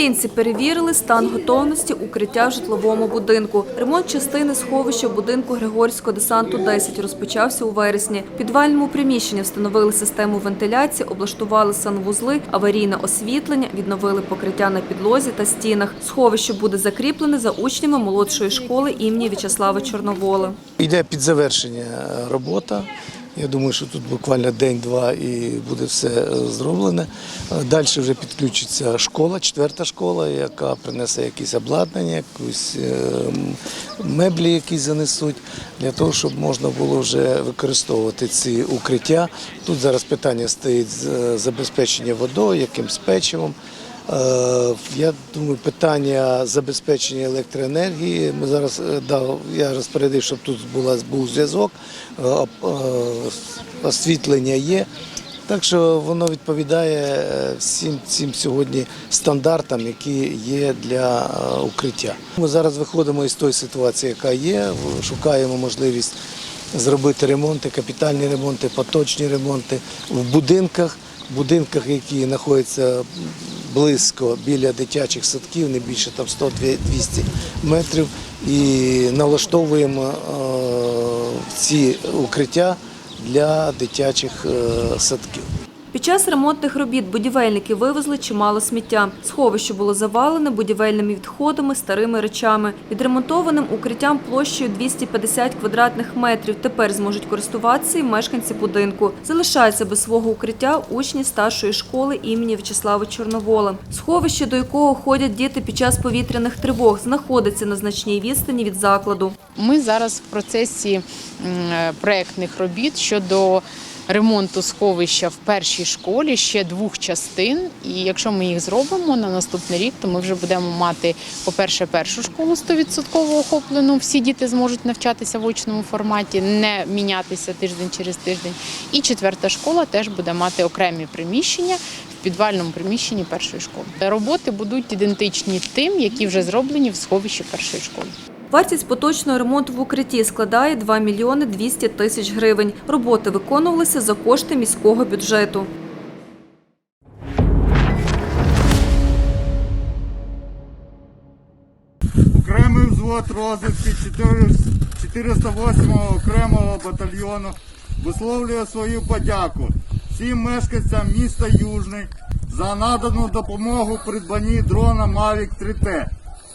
Управлінці перевірили стан готовності укриття в житловому будинку. Ремонт частини сховища будинку Григорського десанту 10 розпочався у вересні. В підвальному приміщенні встановили систему вентиляції, облаштували санвузли, аварійне освітлення, відновили покриття на підлозі та стінах. Сховище буде закріплене за учнями молодшої школи імені В'ячеслава Чорновола. Йде під завершення робота. Я думаю, що тут буквально день-два і буде все е, зроблене. Далі вже підключиться школа, четверта школа, яка принесе якісь обладнання, е, меблі, які занесуть, для того, щоб можна було вже використовувати ці укриття. Тут зараз питання стоїть з е, забезпечення водою, якимсь печивом. Е, Я думаю, питання забезпечення електроенергії. Ми зараз е, да, я розпорядив, щоб тут була був зв'язок, е, освітлення є. Так що воно відповідає всім цим сьогодні стандартам, які є для укриття. Ми зараз виходимо із тої ситуації, яка є, шукаємо можливість зробити ремонти, капітальні ремонти, поточні ремонти в будинках, будинках, які знаходяться близько біля дитячих садків, не більше там 100-200 метрів, і налаштовуємо е, ці укриття для дитячих е, садків. Під час ремонтних робіт будівельники вивезли чимало сміття. Сховище було завалене будівельними відходами, старими речами. Відремонтованим укриттям площею 250 квадратних метрів тепер зможуть користуватися і мешканці будинку. Залишаються без свого укриття учні старшої школи імені В'ячеслава Чорновола. Сховище, до якого ходять діти під час повітряних тривог, знаходиться на значній відстані від закладу. Ми зараз в процесі е, проектних робіт щодо ремонту сховища в першій школі ще двох частин. І якщо ми їх зробимо на наступний рік, то ми вже будемо мати, по-перше, першу школу 100% охоплену. Всі діти зможуть навчатися в очному форматі, не мінятися тиждень через тиждень. І четверта школа теж буде мати окремі приміщення в підвальному приміщенні першої школи. Роботи будуть ідентичні тим, які вже зроблені в сховищі першої школи. Вартість поточного ремонту в укритті складає 2 мільйони 200 тисяч гривень. Роботи виконувалися за кошти міського бюджету. Окремий взвод розвідки 408-го окремого батальйону висловлює свою подяку всім мешканцям міста Южний за надану допомогу придбанні дрона Mavic 3T.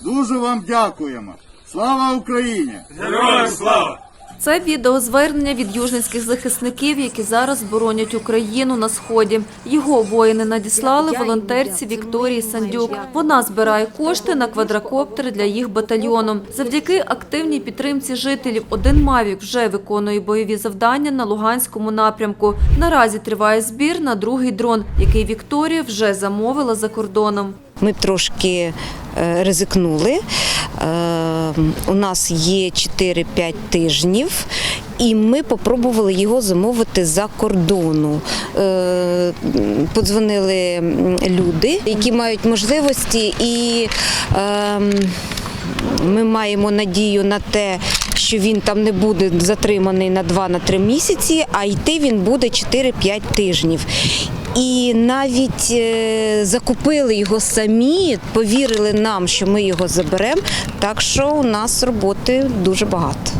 Дуже вам дякуємо. Слава Україні! Героям слава! Це відеозвернення від южницьких захисників, які зараз боронять Україну на сході. Його воїни надіслали волонтерці Вікторії Сандюк. Вона збирає кошти на квадрокоптери для їх батальйону. Завдяки активній підтримці жителів один Мавік вже виконує бойові завдання на Луганському напрямку. Наразі триває збір на другий дрон, який Вікторія вже замовила за кордоном. Ми трошки е, ризикнули. Е, У нас є 4-5 тижнів, і ми спробували його замовити за кордону. Е, Подзвонили люди, які мають можливості, і ем, ми маємо надію на те, що він там не буде затриманий на 2-3 місяці, а йти він буде 4-5 тижнів. І навіть е, закупили його самі, повірили нам, що ми його заберемо. Так що у нас роботи дуже багато.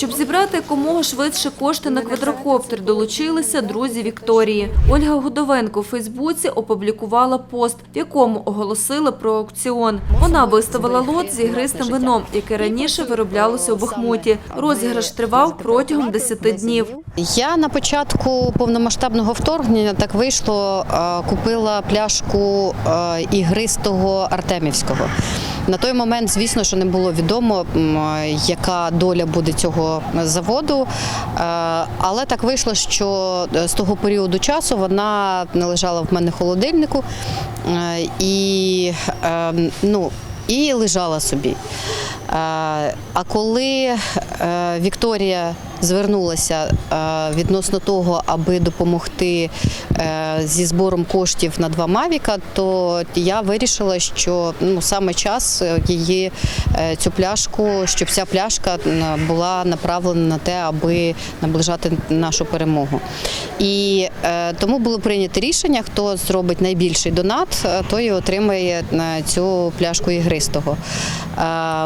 Щоб зібрати якомога швидше кошти на квадрокоптер, долучилися друзі Вікторії. Ольга Годовенко у Фейсбуці опублікувала пост, в якому оголосила про аукціон. Вона виставила лот з ігристим вином, яке раніше вироблялося у Бахмуті. Розіграш тривав протягом 10 днів. Я на початку повномасштабного вторгнення так вийшло, е, купила пляшку е, ігристого Артемівського. На той момент, звісно, що не було відомо, яка доля буде цього заводу. Е, Але так вийшло, що е, з того періоду часу вона лежала в мене в холодильнику е, і е, ну, і лежала собі. А коли Вікторія звернулася е, відносно того, аби допомогти е, зі збором коштів на два Мавіка, то я вирішила, що ну саме час е, її цю пляшку, щоб ця пляшка була направлена на те, аби наближати нашу перемогу. І тому було прийнято рішення, хто зробить найбільший донат, той отримає цю пляшку ігристого.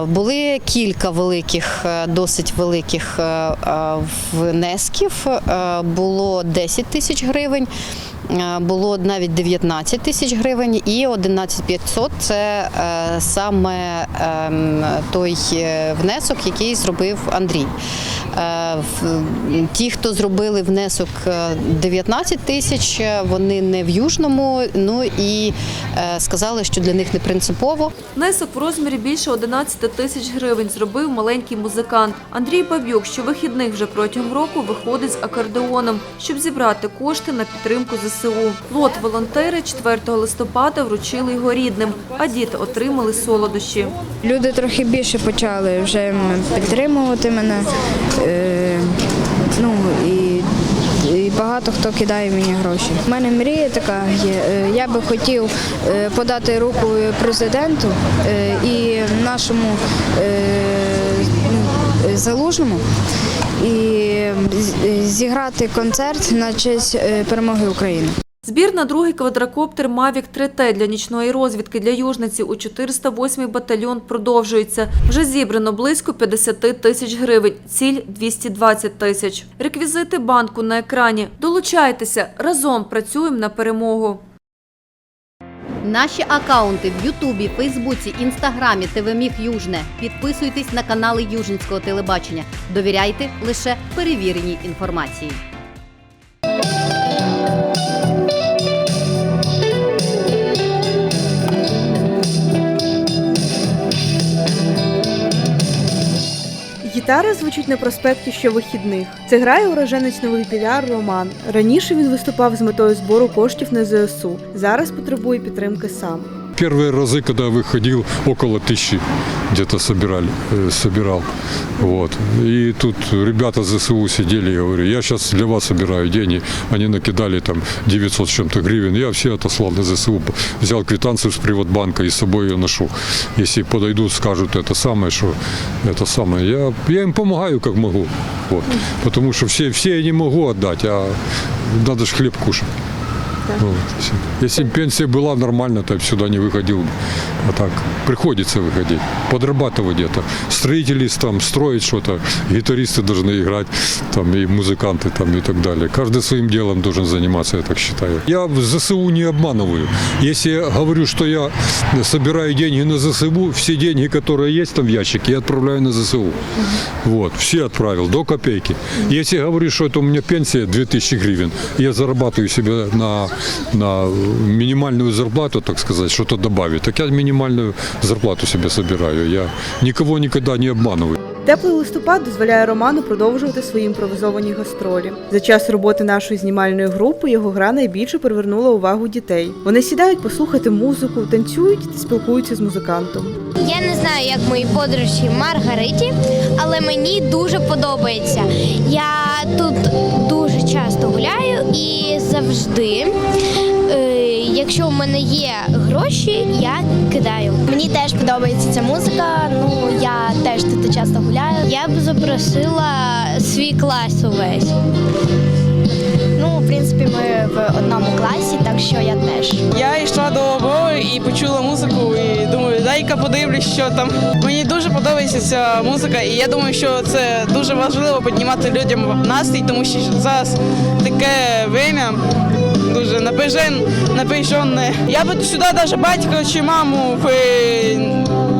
Були кілька великих, досить великих внесків. Е, було 10 тисяч гривень. Е, Було навіть 19 тисяч гривень і 11 500 – це е, саме ем, той е, внесок, який зробив Андрій. Ті, хто зробили внесок е, 19 тисяч, вони не в Южному, ну і сказали, що для них не принципово. Внесок в розмірі більше 11 тисяч гривень зробив маленький музикант. Андрій Бабюк щовихідних вже протягом року виходить з акордеоном, щоб зібрати кошти на підтримку ЗСУ. Лот волонтери 4 листопада вручили його рідним, а діти отримали солодощі. Люди трохи більше почали вже підтримувати мене. Е, ну і, і багато хто кидає мені гроші. У мене мрія така є. е, Я би хотів е, подати руку президенту і нашому ну, залужному і зіграти концерт на честь е, перемоги України. Збір на другий квадрокоптер Mavic 3T для нічної розвідки для южниці у 408-й батальйон продовжується. Вже зібрано близько 50 тисяч гривень, ціль 220 тисяч. Реквізити банку на екрані. Долучайтеся, разом працюємо на перемогу. Наші акаунти в Ютубі, Фейсбуці, Інстаграмі, ТВ Міг Южне. Підписуйтесь на канали Южницького телебачення. Довіряйте лише перевіреній інформації. Гітара звучить на проспекті щовихідних. Це грає уроженець Нових Біляр Роман. Раніше він виступав з метою збору коштів на ЗСУ. Зараз потребує підтримки сам. Первые разы, когда выходил, около тысячи где-то собирали, э, собирал. Вот. И тут ребята с ЗСУ сидели, я говорю, я сейчас для вас собираю деньги. Они накидали там 900 с чем-то гривен. Я все отослал на ЗСУ. Взял квитанцию с приватбанка и с собой ее ношу. Если подойдут, скажут это самое, что это самое. Я, я им помогаю, как могу. Вот. Потому что все, все я не могу отдать, а надо же хлеб кушать. Вот, всё. Если бы пенсия была нормально, то я бы сюда не выходил. А так приходится выходить, подрабатывать где-то. Строители там строить что-то, гитаристы должны играть, там и музыканты там и так далее. Каждый своим делом должен заниматься, я так считаю. Я в ЗСУ не обманываю. Если я говорю, что я собираю деньги на ЗСУ, все деньги, которые есть там в ящике, я отправляю на ЗСУ. Вот, все отправил, до копейки. Если я говорю, что это у меня пенсия 2000 гривен, я зарабатываю себе на, на минимальную зарплату, так сказать, что-то добавить, так я минимальную зарплату себе собираю. Я никого никогда не обманываю. Теплий листопад дозволяє Роману продовжувати свої імпровізовані гастролі. За час роботи нашої знімальної групи його гра найбільше привернула увагу дітей. Вони сідають послухати музику, танцюють та спілкуються з музикантом. Я не знаю, як моїй подружці Маргариті, але мені дуже подобається. Я тут дуже часто гуляю і завжди, е, якщо в мене є гроші, я кидаю. Мені теж подобається ця музика. Ну я теж тут часто гуляю. Я б запросила свій клас увесь. Ну, в принципі, ми в одному класі, так що я теж. Я йшла до обови і почула музику, і думаю, дай-ка подивлюсь, що там. Мені дуже подобається ця музика, і я думаю, що це дуже важливо піднімати людям настрій, тому що зараз таке время дуже напряжен, напряженне. Я би сюди навіть батька чи маму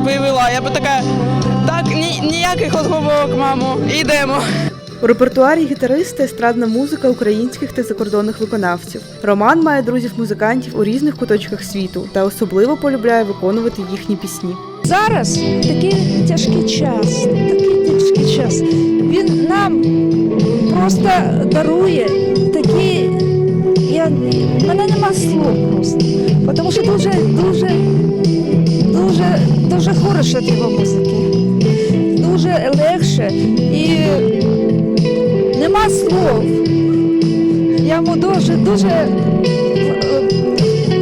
привела. Я би така, так, ні, ніяких розговорок, мамо, йдемо. У репертуарі гітариста естрадна музика українських та закордонних виконавців. Роман має друзів-музикантів у різних куточках світу та особливо полюбляє виконувати їхні пісні. Зараз такий тяжкий час, такий тяжкий час. Він нам просто дарує такі. Я, мене нема слов просто. Тому що дуже, дуже, дуже, дуже хороша його музики. Дуже легше і нема слов. Я йому дуже, дуже е,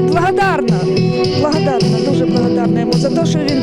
благодарна. Благодарна, дуже благодарна йому за те, що він